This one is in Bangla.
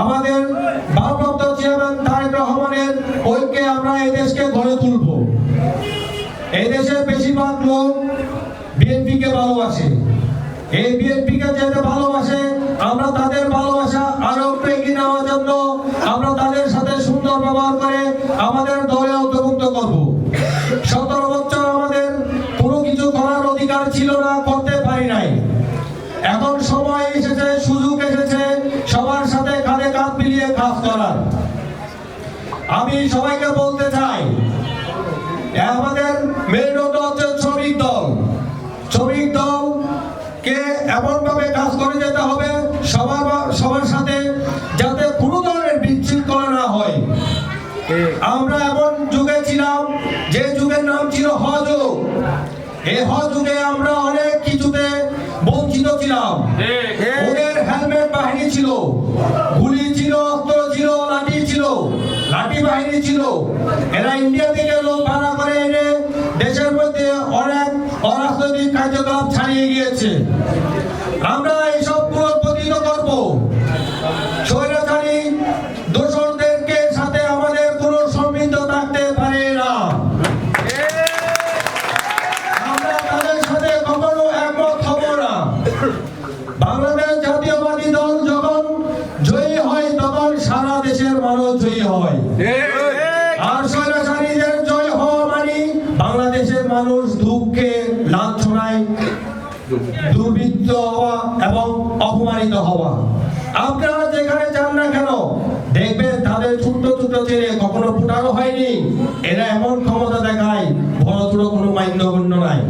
আমাদের ভারপ্রাপ্ত চেয়ারম্যান তারেক রহমানের ঐক্যে আমরা এই দেশকে গড়ে তুলব। এই দেশের বেশিরভাগ লোক বিএনপিকে ভালোবাসে। এই বিএনপিকে যেতে ভালোবাসে, আমরা তাদের ভালোবাসা আরও এগিয়ে নেওয়ার জন্য আমরা তাদের সাথে সুন্দর ব্যবহার করে আমাদের দলে অন্তর্ভুক্ত করব। সতেরো বছর আমাদের কোনো কিছু করার অধিকার ছিল না, করতে পারি নাই। এখন সময় এসেছে আমি সবাইকে বলতে চাই আমাদের মেরুদণ্ড হচ্ছে শ্রমিক দল। শ্রমিক দল কে এমন ভাবে কাজ করে যেতে হবে, সবার সবার সাথে যাতে কোনো ধরনের বিশৃঙ্খলা না হয়। আমরা এমন যুগে ছিলাম, যে যুগের নাম ছিল হযুগ এই হযুগে আমরা অনেক কিছুতে বঞ্চিত ছিলাম। লাঠি বাহিনী ছিল। এরা ইন্ডিয়া থেকে লোক ভাড়া করে এনে দেশের মধ্যে অনেক অরাজনৈতিক কার্যকলাপ ছাড়িয়ে গিয়েছে। আমরা এইসব পুনঃপ্রতিত করব। স্বৈরাচারী দোষরদেরকে সাথে আমাদের কোনো সম্মিলিত থাকতে পারে না। আমরা তাদের সাথে কখনো একমত হব না। বাংলাদেশ ভারত জয়ী হয়। জয় হওয়া মানে বাংলাদেশের মানুষ দুঃখে লাঞ্ছনায় দুর্বৃত্ত হওয়া এবং অপমানিত হওয়া। আপনারা যেখানে যান না কেন দেখবেন তাদের ছোট্ট ছোট্ট ছেলে কখনো ফুটানো হয়নি। এরা এমন ক্ষমতা দেখায় বড় কোনো মান্য গণ্য নাই